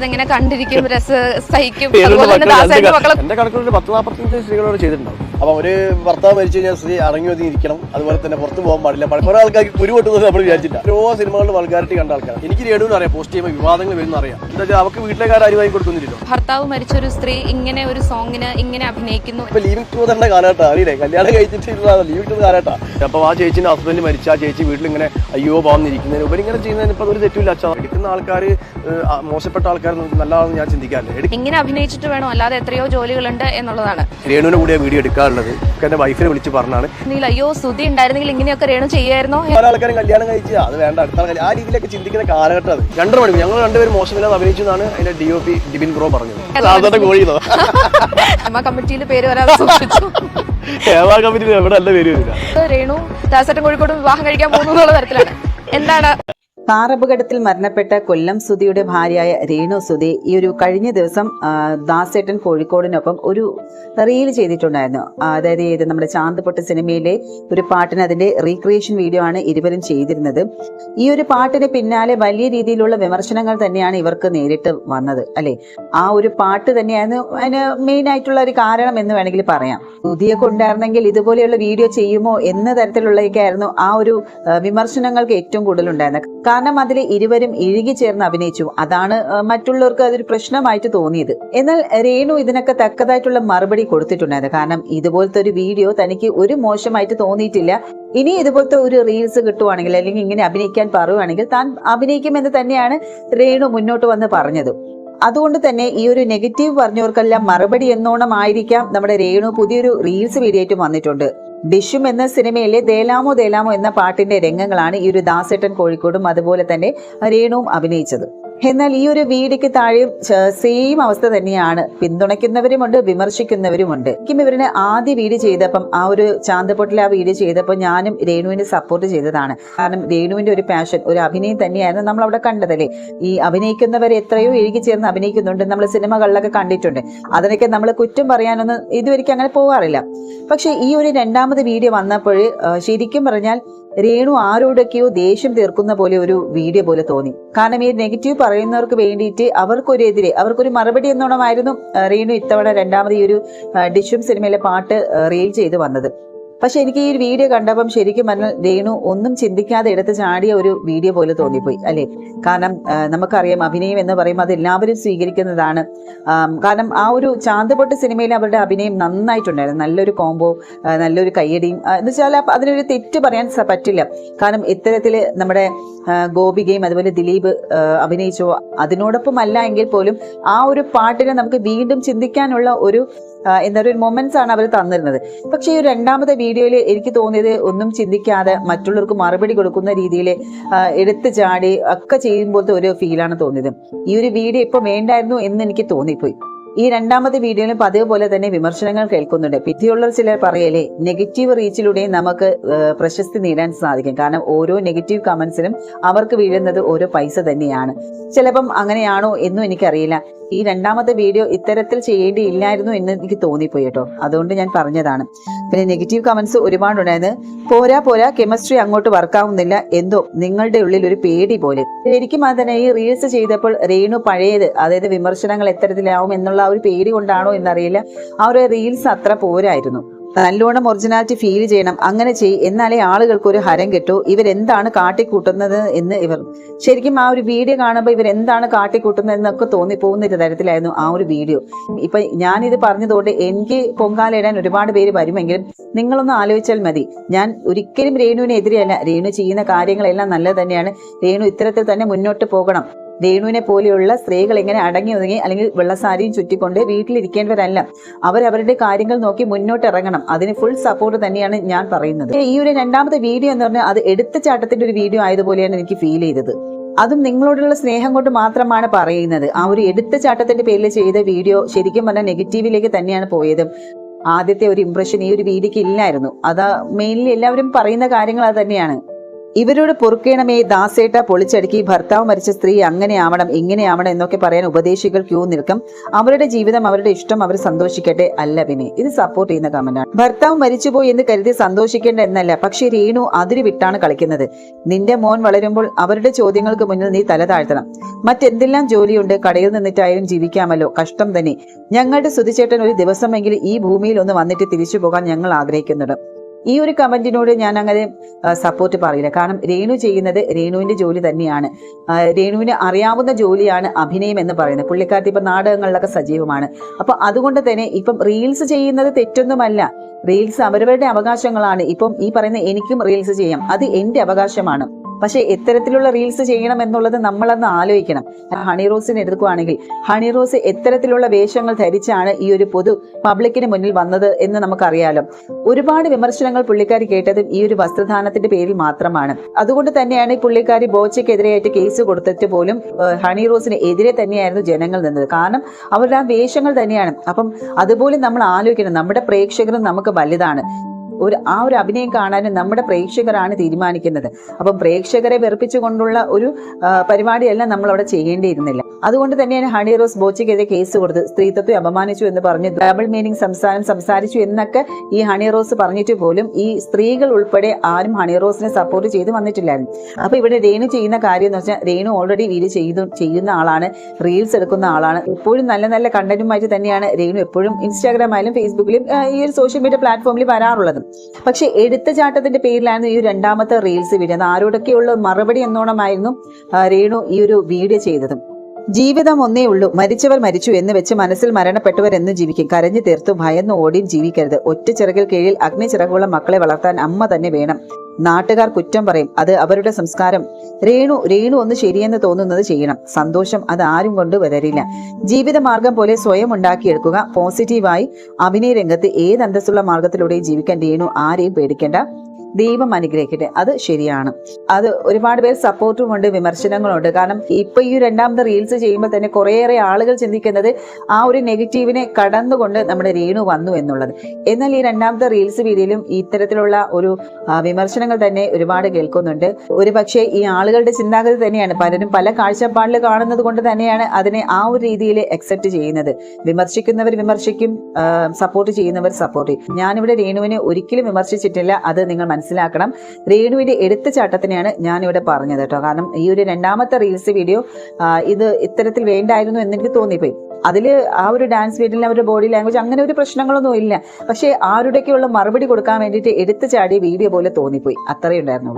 ഇതെങ്ങനെ കണ്ടിരിക്കും രസ സഹിക്കും. അതുപോലെ തന്നെ ദാസേട്ടന്റെ എന്റെ കണക്കിലൊരു പത്ത് നാൽപ്പത്തഞ്ച് സ്ത്രീകളോട് ചെയ്തിട്ടുണ്ടാവും. അപ്പൊ ഒരു ഭർത്താവ് മരിച്ചു കഴിഞ്ഞാൽ സ്ത്രീ അടങ്ങി ഒതുങ്ങി ഇരിക്കണം അതുപോലെ തന്നെ പുറത്തു പോകാൻ പാടില്ല. കുറെ ആൾക്കാർക്ക് കുരു പൊട്ടുന്നത് നമ്മൾ വിചാരിച്ചില്ല ഓരോ സിനിമകളിലും വൾഗാരിറ്റി കണ്ട ആൾക്കാർ എനിക്ക് രേണുവിന് അറിയാം. പോസ്റ്റ് ചെയ്യുമ്പോൾ വിവാദങ്ങൾ വരുന്ന അറിയാം. എന്താ വെച്ചാൽ അവർക്ക് വീട്ടിലേക്കാർ ആരും വാങ്ങി കൊടുക്കുന്നില്ലല്ലോ. ഭർത്താവ് മരിച്ച ഒരു സ്ത്രീ ഇങ്ങനെ ഒരു സോങ്ങിന് ഇങ്ങനെ അഭിനയിക്കുന്നു. ഇപ്പൊ ലീവിംഗ് ടു തന്നെ കാലഘട്ടം. അറിയില്ലേ? കല്യാണം കഴിച്ചിട്ട് ലീവിംഗ് ടു കാലഘട്ടം. അപ്പൊ ആ ചേച്ചിന്റെ ഹസ്ബൻഡ് മരിച്ച ആ ചേച്ചി വീട്ടിൽ ഇങ്ങനെ അയ്യോ പാവുന്നിരിക്കുന്നതിന് ഇങ്ങനെ ചെയ്യുന്നതിന് ഇപ്പൊ ഒരു തെറ്റില്ല അച്ഛാ എടുക്കുന്ന ആൾക്കാർ മോശപ്പെട്ട ആൾക്കാർ നല്ലതാണെന്ന് ഞാൻ ചിന്തിക്കാറില്ല. എടുക്ക ഇങ്ങനെ അഭിനയിച്ചിട്ട് വേണം? അല്ലാതെ എത്രയോ ജോലികളുണ്ട് എന്നുള്ളതാണ്. രേണുവിനെ കൂടിയ വീഡിയോ ഒക്കെ എന്റെ വൈഫിനെ വിളിച്ച് പറഞ്ഞാണ്. അയ്യോ സ്തുതി ഉണ്ടായിരുന്നെങ്കിൽ ഇങ്ങനെയൊക്കെ രേണു ചെയ്യായിരുന്നോ? പല ആൾക്കാരും കല്യാണം കഴിച്ച അത് വേണ്ട അടുത്ത ആൾക്കാർ ആ രീതിയിലൊക്കെ ചിന്തിക്കുന്ന കാലഘട്ടം അത്. രണ്ടര മണി ഞങ്ങൾ രണ്ടുപേരും മോശമില്ലാതെ അഭിനയിച്ചു എന്നാണ് അതിന്റെ D O P Dibin bro പറഞ്ഞത്. സാധാരണ കമ്മിറ്റിയിൽ പേര് വരാൻ സൂക്ഷിച്ചു. കേരള കമ്മിറ്റി എവിടെ നല്ല പേര് വരില്ല രേണു ദാസേട്ടൻ കോഴിക്കോട് വിവാഹം കഴിക്കാൻ പോകുന്നു എന്നുള്ള തരത്തിലാണ്. എന്താണ് കാർ മരണപ്പെട്ട കൊല്ലം സുധിയുടെ ഭാര്യയായ രേണു സുധി ഈ ഒരു കഴിഞ്ഞ ദിവസം ദാസേട്ടൻ കോഴിക്കോടിനൊപ്പം ഒരു റീൽ ചെയ്തിട്ടുണ്ടായിരുന്നു. അതായത് ഇത് നമ്മുടെ ചാന്ത്പൊട്ട് സിനിമയിലെ ഒരു പാട്ടിന് അതിന്റെ റീക്രിയേഷൻ വീഡിയോ ആണ് ഇരുവരും ചെയ്തിരുന്നത്. ഈ ഒരു പാട്ടിന് പിന്നാലെ വലിയ രീതിയിലുള്ള വിമർശനങ്ങൾ തന്നെയാണ് ഇവർക്ക് നേരിട്ട് വന്നത് അല്ലെ? ആ ഒരു പാട്ട് തന്നെയായിരുന്നു അതിന് മെയിൻ ആയിട്ടുള്ള ഒരു കാരണം എന്ന് വേണമെങ്കിൽ പറയാം. സുധിയെ കൊണ്ടായിരുന്നെങ്കിൽ ഇതുപോലെയുള്ള വീഡിയോ ചെയ്യുമോ എന്ന തരത്തിലുള്ളതൊക്കെ ആയിരുന്നു ആ ഒരു വിമർശനങ്ങൾക്ക് ഏറ്റവും കൂടുതൽ ഉണ്ടായിരുന്നത് കാരണം അതിൽ ഇരുവരും ഇഴുകി ചേർന്ന് അഭിനയിച്ചു. അതാണ് മറ്റുള്ളവർക്ക് അതൊരു പ്രശ്നമായിട്ട് തോന്നിയത്. എന്നാൽ രേണു ഇതിനൊക്കെ തക്കതായിട്ടുള്ള മറുപടി കൊടുത്തിട്ടുണ്ടായത് കാരണം ഇതുപോലത്തെ ഒരു വീഡിയോ തനിക്ക് ഒരു മോശമായിട്ട് തോന്നിയിട്ടില്ല. ഇനി ഇതുപോലത്തെ ഒരു റീൽസ് കിട്ടുവാണെങ്കിൽ അല്ലെങ്കിൽ ഇങ്ങനെ അഭിനയിക്കാൻ പറയുവാണെങ്കിൽ താൻ അഭിനയിക്കുമെന്ന് തന്നെയാണ് രേണു മുന്നോട്ട് വന്ന് പറഞ്ഞത്. അതുകൊണ്ട് തന്നെ ഈ ഒരു നെഗറ്റീവ് പറഞ്ഞവർക്കെല്ലാം മറുപടി എന്നോണം ആയിരിക്കാം നമ്മുടെ രേണു പുതിയൊരു റീൽസ് വീഡിയോ ആയിട്ട് വന്നിട്ടുണ്ട്. ഡിഷും എന്ന സിനിമയിലെ ദേലാമോ ദേലാമോ എന്ന പാട്ടിന്റെ രംഗങ്ങളാണ് ഈ ഒരു ദാസേട്ടൻ കോഴിക്കോടും അതുപോലെ തന്നെ രേണുവും അഭിനയിച്ചത്. എന്നാൽ ഈ ഒരു വീടിക്ക് താഴെയും സെയിം അവസ്ഥ തന്നെയാണ്. പിന്തുണയ്ക്കുന്നവരുമുണ്ട് വിമർശിക്കുന്നവരുമുണ്ട്. എനിക്കും ഇവരിന് ആദ്യ വീട് ചെയ്തപ്പം ആ ഒരു ചാന്തപ്പൊട്ടിലെ ആ വീട് ചെയ്തപ്പോൾ ഞാനും രേണുവിനെ സപ്പോർട്ട് ചെയ്തതാണ്. കാരണം രേണുവിന്റെ ഒരു പാഷൻ ഒരു അഭിനയം തന്നെയായിരുന്നു നമ്മൾ അവിടെ കണ്ടതല്ലേ? ഈ അഭിനയിക്കുന്നവർ എത്രയോ എഴുകി ചേർന്ന് അഭിനയിക്കുന്നുണ്ട്. നമ്മൾ സിനിമകളിലൊക്കെ കണ്ടിട്ടുണ്ട്. അതിനൊക്കെ നമ്മൾ കുറ്റം പറയാനൊന്നും ഇതുവരെയ്ക്കും അങ്ങനെ പോകാറില്ല പക്ഷേ ഈ ഒരു രണ്ടാമത് വീഡിയോ വന്നപ്പോൾ ശരിക്കും പറഞ്ഞാൽ രേണു ആരോടൊക്കെയോ ദേഷ്യം തീർക്കുന്ന പോലെ ഒരു വീഡിയോ പോലെ തോന്നി. കാരണം ഈ നെഗറ്റീവ് പറയുന്നവർക്ക് വേണ്ടിയിട്ട് അവർക്കൊരു എതിരെ അവർക്കൊരു മറുപടി എന്നോണമായിരുന്നു റീനു ഇത്തവണ രണ്ടാമത് ഈ ഒരു ഡിഷും സിനിമയിലെ പാട്ട് റീൽ ചെയ്ത് വന്നത്. പക്ഷെ എനിക്ക് ഈ വീഡിയോ കണ്ടപ്പം ശരിക്കും പറഞ്ഞാൽ രേണു ഒന്നും ചിന്തിക്കാതെ എടുത്ത് ചാടിയ ഒരു വീഡിയോ പോലെ തോന്നിപ്പോയി അല്ലെ? കാരണം നമുക്കറിയാം അഭിനയം എന്ന് പറയുമ്പോൾ അത് എല്ലാവരും സ്വീകരിക്കുന്നതാണ്. കാരണം ആ ഒരു ചാന്തപൊട്ട് സിനിമയിൽ അവരുടെ അഭിനയം നന്നായിട്ടുണ്ടായിരുന്നു. നല്ലൊരു കോംബോ നല്ലൊരു കയ്യടിയും. എന്ന് വെച്ചാൽ അതിനൊരു തെറ്റ് പറയാൻ പറ്റില്ല. കാരണം ഇത്തരത്തിൽ നമ്മുടെ ഗോപികയും അതുപോലെ ദിലീപ് അഭിനയിച്ചു അതിനോടൊപ്പം അല്ല എങ്കിൽ പോലും ആ ഒരു പാട്ടിനെ നമുക്ക് വീണ്ടും ചിന്തിക്കാനുള്ള ഒരു ഒരു മൊമെന്റ്സ് ആണ് അവർ തന്നിരുന്നത്. പക്ഷേ ഈ രണ്ടാമത്തെ വീഡിയോയിൽ എനിക്ക് തോന്നിയത് ഒന്നും ചിന്തിക്കാതെ മറ്റുള്ളവർക്ക് മറുപടി കൊടുക്കുന്ന രീതിയിൽ എടുത്തു ചാടി ഒക്കെ ചെയ്യുമ്പോഴത്തെ ഒരു ഫീലാണ് തോന്നിയത്. ഈ ഒരു വീഡിയോ ഇപ്പം വേണ്ടായിരുന്നു എന്ന് എനിക്ക് തോന്നിപ്പോയി. ഈ രണ്ടാമത്തെ വീഡിയോയിൽ പതിവ് പോലെ തന്നെ വിമർശനങ്ങൾ കേൾക്കുന്നുണ്ട്. പിറ്റിയുള്ള ചിലർ പറയലേ നെഗറ്റീവ് റീച്ചിലൂടെ നമുക്ക് പ്രശസ്തി നേടാൻ സാധിക്കും. കാരണം ഓരോ നെഗറ്റീവ് കമന്റ്സിനും അവർക്ക് വീഴുന്നത് ഓരോ പൈസ തന്നെയാണ്. ചിലപ്പം അങ്ങനെയാണോ എന്നും എനിക്കറിയില്ല. ഈ രണ്ടാമത്തെ വീഡിയോ ഇത്തരത്തിൽ ചെയ്യേണ്ടിയില്ലായിരുന്നു എന്ന് എനിക്ക് തോന്നിപ്പോയി കേട്ടോ. അതുകൊണ്ട് ഞാൻ പറഞ്ഞതാണ്. പിന്നെ നെഗറ്റീവ് കമന്റ്സ് ഒരുപാടുണ്ടായിരുന്നു. പോരാ പോരാ കെമിസ്ട്രി അങ്ങോട്ട് വർക്കാവുന്നില്ല എന്തോ നിങ്ങളുടെ ഉള്ളിൽ ഒരു പേടി പോലെ. ശരിക്കും അത് ഈ റീൽസ് ചെയ്തപ്പോൾ രേണു പഴയത് അതായത് വിമർശനങ്ങൾ എത്തരത്തിലാവും എന്നുള്ള ആ ഒരു പേടി കൊണ്ടാണോ എന്നറിയില്ല. ആ ഒരു റീൽസ് അത്ര പോരായിരുന്നു. നല്ലോണം ഒറിജിനാലിറ്റി ഫീൽ ചെയ്യണം. അങ്ങനെ ചെയ്. എന്നാലേ ആളുകൾക്ക് ഒരു ഹരം കിട്ടൂ. ഇവരെന്താണ് കാട്ടിക്കൂട്ടുന്നത് എന്ന് ഇവർ. ശരിക്കും ആ ഒരു വീഡിയോ കാണുമ്പോൾ ഇവരെന്താണ് കാട്ടിക്കൂട്ടുന്നത് എന്നൊക്കെ തോന്നിപ്പോകുന്ന ഒരു തരത്തിലായിരുന്നു ആ ഒരു വീഡിയോ ഇപ്പൊ ഞാനിത് പറഞ്ഞതുകൊണ്ട് എനിക്ക് പൊങ്കാലയിടാൻ ഒരുപാട് പേര് വരുമെങ്കിലും നിങ്ങളൊന്ന് ആലോചിച്ചാൽ മതി. ഞാൻ ഒരിക്കലും രേണുവിനെതിരെയല്ല. രേണു ചെയ്യുന്ന കാര്യങ്ങളെല്ലാം നല്ലത് തന്നെയാണ്. രേണു ഇത്തരത്തിൽ തന്നെ മുന്നോട്ട് പോകണം. രേണുവിനെ പോലെയുള്ള സ്ത്രീകൾ ഇങ്ങനെ അടങ്ങി ഒതുങ്ങി അല്ലെങ്കിൽ വെള്ളസാരിയും ചുറ്റിക്കൊണ്ട് വീട്ടിലിരിക്കേണ്ടവരല്ല. അവർ അവരുടെ കാര്യങ്ങൾ നോക്കി മുന്നോട്ട് ഇറങ്ങണം അതിന് ഫുൾ സപ്പോർട്ട് തന്നെയാണ് ഞാൻ പറയുന്നത്. ഈ ഒരു രണ്ടാമത്തെ വീഡിയോ എന്ന് പറഞ്ഞാൽ അത് എടുത്തുചാട്ടത്തിന്റെ ഒരു വീഡിയോ ആയതുപോലെയാണ് എനിക്ക് ഫീൽ ചെയ്തത്. അതും നിങ്ങളോടുള്ള സ്നേഹം കൊണ്ട് മാത്രമാണ് പറയുന്നത്. ആ ഒരു എടുത്ത ചാട്ടത്തിന്റെ പേരിൽ ചെയ്ത വീഡിയോ ശരിക്കും പറഞ്ഞാൽ നെഗറ്റീവിലേക്ക് തന്നെയാണ് പോയത്. ആദ്യത്തെ ഒരു ഇംപ്രഷൻ ഈ ഒരു വീഡിയോക്ക് ഇല്ലായിരുന്നു. അതാ മെയിൻലി എല്ലാവരും പറയുന്ന കാര്യങ്ങൾ അത് തന്നെയാണ്. ഇവരോട് പൊറുക്കേണമേ ദാസേട്ട പൊളിച്ചടുക്കി ഭർത്താവ് മരിച്ച സ്ത്രീ അങ്ങനെ ആവണം ഇങ്ങനെ ആവണം എന്നൊക്കെ പറയാൻ ഉപദേശികൾ ക്യൂ നിൽക്കും. അവരുടെ ജീവിതം അവരുടെ ഇഷ്ടം അവർ സന്തോഷിക്കട്ടെ അല്ല പിന്നെ ഇത് സപ്പോർട്ട് ചെയ്യുന്ന കമന്റാണ് ഭർത്താവ് മരിച്ചുപോയി എന്ന് കരുതി സന്തോഷിക്കേണ്ട എന്നല്ല പക്ഷെ രേണു അതിരു വിട്ടാണ് കളിക്കുന്നത്. നിന്റെ മോൻ വളരുമ്പോൾ അവരുടെ ചോദ്യങ്ങൾക്ക് മുന്നിൽ നീ തല താഴ്ത്തണം. മറ്റെന്തെല്ലാം ജോലിയുണ്ട്? കടയിൽ നിന്നിട്ടായാലും ജീവിക്കാമല്ലോ. കഷ്ടം തന്നെ. ഞങ്ങളുടെ സുതിച്ചേട്ടൻ ഒരു ദിവസമെങ്കിലും ഈ ഭൂമിയിൽ ഒന്ന് വന്നിട്ട് തിരിച്ചു പോകാൻ ഞങ്ങൾ ആഗ്രഹിക്കുന്നുണ്ട്. ഈ ഒരു കമന്റിനോട് ഞാൻ അങ്ങനെ സപ്പോർട്ട് പറയില്ല. കാരണം രേണു ചെയ്യുന്നത് രേണുവിന്റെ ജോലി തന്നെയാണ്. രേണുവിന് അറിയാവുന്ന ജോലിയാണ് അഭിനയം എന്ന് പറയുന്നത്. പുള്ളിക്കാരത്തി ഇപ്പൊ നാടകങ്ങളിലൊക്കെ സജീവമാണ്. അപ്പൊ അതുകൊണ്ട് തന്നെ ഇപ്പം റീൽസ് ചെയ്യുന്നത് തെറ്റൊന്നുമല്ല. റീൽസ് അവരവരുടെ അവകാശങ്ങളാണ്. ഇപ്പം ഈ പറയുന്ന എനിക്കും റീൽസ് ചെയ്യാം. അത് എന്റെ അവകാശമാണ്. പക്ഷെ എത്തരത്തിലുള്ള റീൽസ് ചെയ്യണം എന്നുള്ളത് നമ്മളന്ന് ആലോചിക്കണം. ഹണി റോസിനെ എടുക്കുകയാണെങ്കിൽ ഹണി റോസ് എത്തരത്തിലുള്ള വേഷങ്ങൾ ധരിച്ചാണ് ഈ ഒരു പൊതു പബ്ലിക്കിന് മുന്നിൽ വന്നത് എന്ന് നമുക്കറിയാലോ. ഒരുപാട് വിമർശനങ്ങൾ പുള്ളിക്കാരി കേട്ടതും ഈ ഒരു വസ്ത്രധാനത്തിന്റെ പേരിൽ മാത്രമാണ്. അതുകൊണ്ട് തന്നെയാണ് പുള്ളിക്കാരി ബോച്ചയ്ക്കെതിരെയായിട്ട് കേസ് കൊടുത്തിട്ട് പോലും ഹണി റോസിന് എതിരെ തന്നെയായിരുന്നു ജനങ്ങൾ നിന്നത്. കാരണം അവരുടെ ആ വേഷങ്ങൾ തന്നെയാണ്. അപ്പം അതുപോലെ നമ്മൾ ആലോചിക്കണം. നമ്മുടെ പ്രേക്ഷകരും നമുക്ക് വലുതാണ്. ഒരു ആ ഒരു അഭിനയം കാണാനും നമ്മുടെ പ്രേക്ഷകരാണ് തീരുമാനിക്കുന്നത്. അപ്പം പ്രേക്ഷകരെ വെറുപ്പിച്ചുകൊണ്ടുള്ള ഒരു പരിപാടിയല്ല നമ്മൾ അവിടെ ചെയ്യേണ്ടിയിരുന്നില്ല. അതുകൊണ്ട് തന്നെയാണ് ഹണി റോസ് ബോച്ചയ്ക്കെതിരെ കേസ് കൊടുത്ത് സ്ത്രീത്വത്തെ അപമാനിച്ചു എന്ന് പറഞ്ഞ് ഡബിൾ മീനിങ് സംസാരം സംസാരിച്ചു എന്നൊക്കെ ഈ ഹണി റോസ് പറഞ്ഞിട്ട് പോലും ഈ സ്ത്രീകൾ ഉൾപ്പെടെ ആരും ഹണി റോസിനെ സപ്പോർട്ട് ചെയ്ത് വന്നിട്ടില്ലായിരുന്നു. അപ്പൊ ഇവിടെ രേണു ചെയ്യുന്ന കാര്യം എന്ന് വെച്ചാൽ രേണു ഓൾറെഡി വീഡിയോ ചെയ്തു ചെയ്യുന്ന ആളാണ് റീൽസ് എടുക്കുന്ന ആളാണ്. എപ്പോഴും നല്ല നല്ല കണ്ടന്റുമായിട്ട് തന്നെയാണ് രേണു എപ്പോഴും ഇൻസ്റ്റാഗ്രാം ആയാലും ഫേസ്ബുക്കിലും ഈ ഒരു സോഷ്യൽ മീഡിയ പ്ലാറ്റ്ഫോമിൽ വരാറുള്ളത്. പക്ഷെ എടുത്തുചാട്ടത്തിന്റെ പേരിലായിരുന്നു ഈ രണ്ടാമത്തെ റീൽസ് വീഡിയോ അത് ആരോടൊക്കെയുള്ള മറുപടി എന്നോണമായിരുന്നു രേണു ഈ ഒരു വീഡിയോ ചെയ്തതും. ജീവിതം ഒന്നേ ഉള്ളൂ. മരിച്ചവർ മരിച്ചു എന്ന് വെച്ച് മനസ്സിൽ മരണപ്പെട്ടവർ എന്ന് ജീവിക്കും. കരഞ്ഞു തീർത്തു ഭയന്ന് ഓടിയും ജീവിക്കരുത്. ഒറ്റ ചിറകിൽ കീഴിൽ അഗ്നി ചിറകുള്ള മക്കളെ വളർത്താൻ അമ്മ തന്നെ വേണം. നാട്ടുകാർ കുറ്റം പറയും. അത് അവരുടെ സംസ്കാരം. രേണു രേണു ഒന്ന് ശരിയെന്ന് തോന്നുന്നത് ചെയ്യണം. സന്തോഷം അത് ആരും കൊണ്ട് വരരില്ല. ജീവിതമാർഗം പോലെ സ്വയം ഉണ്ടാക്കിയെടുക്കുക. പോസിറ്റീവായി അഭിനയ രംഗത്ത് ഏത് അന്തസ്സുള്ള മാർഗത്തിലൂടെയും ജീവിക്കാൻ രേണു ആരെയും പേടിക്കേണ്ട. ദൈവം അനുഗ്രഹിക്കട്ടെ. അത് ശരിയാണ്. അത് ഒരുപാട് പേർ സപ്പോർട്ടും ഉണ്ട് വിമർശനങ്ങളുണ്ട്. കാരണം ഇപ്പൊ ഈ രണ്ടാമത്തെ റീൽസ് ചെയ്യുമ്പോൾ തന്നെ കുറേയേറെ ആളുകൾ ചിന്തിക്കുന്നത് ആ ഒരു നെഗറ്റീവിനെ കടന്നുകൊണ്ട് നമ്മുടെ രേണു വന്നു എന്നുള്ളത്. എന്നാൽ ഈ രണ്ടാമത്തെ റീൽസ് വീഡിയോയിലും ഇത്തരത്തിലുള്ള ഒരു വിമർശനങ്ങൾ തന്നെ ഒരുപാട് കേൾക്കുന്നുണ്ട്. ഒരു പക്ഷേ ഈ ആളുകളുടെ ചിന്താഗതി തന്നെയാണ്. പലരും പല കാഴ്ചപ്പാടിൽ കാണുന്നത് കൊണ്ട് തന്നെയാണ് അതിനെ ആ ഒരു രീതിയിൽ അക്സെപ്റ്റ് ചെയ്യുന്നത്. വിമർശിക്കുന്നവർ വിമർശിക്കും സപ്പോർട്ട് ചെയ്യുന്നവർ സപ്പോർട്ട് ചെയ്യും. ഞാനിവിടെ രേണുവിനെ ഒരിക്കലും വിമർശിച്ചിട്ടില്ല. അത് നിങ്ങൾ മനസ്സിലാക്കണം. രേണുവിന്റെ എടുത്തുചാട്ടത്തിനെയാണ് ഞാനിവിടെ പറഞ്ഞത് കേട്ടോ. കാരണം ഈ ഒരു രണ്ടാമത്തെ റീൽസ് വീഡിയോ ഇത് ഇത്തരത്തിൽ വേണ്ടായിരുന്നു എന്നെനിക്ക് തോന്നിപ്പോയി. അതിൽ ആ ഒരു ഡാൻസ് വീഡിയോയിൽ അവരുടെ ബോഡി ലാംഗ്വേജ് അങ്ങനെ ഒരു പ്രശ്നങ്ങളൊന്നും ഇല്ല. പക്ഷേ ആരുടെയൊക്കെയുള്ള മറുപടി കൊടുക്കാൻ വേണ്ടിയിട്ട് എടുത്തു ചാടിയ വീഡിയോ പോലെ തോന്നിപ്പോയി. അത്രയേ ഉണ്ടായിരുന്നുള്ളൂ.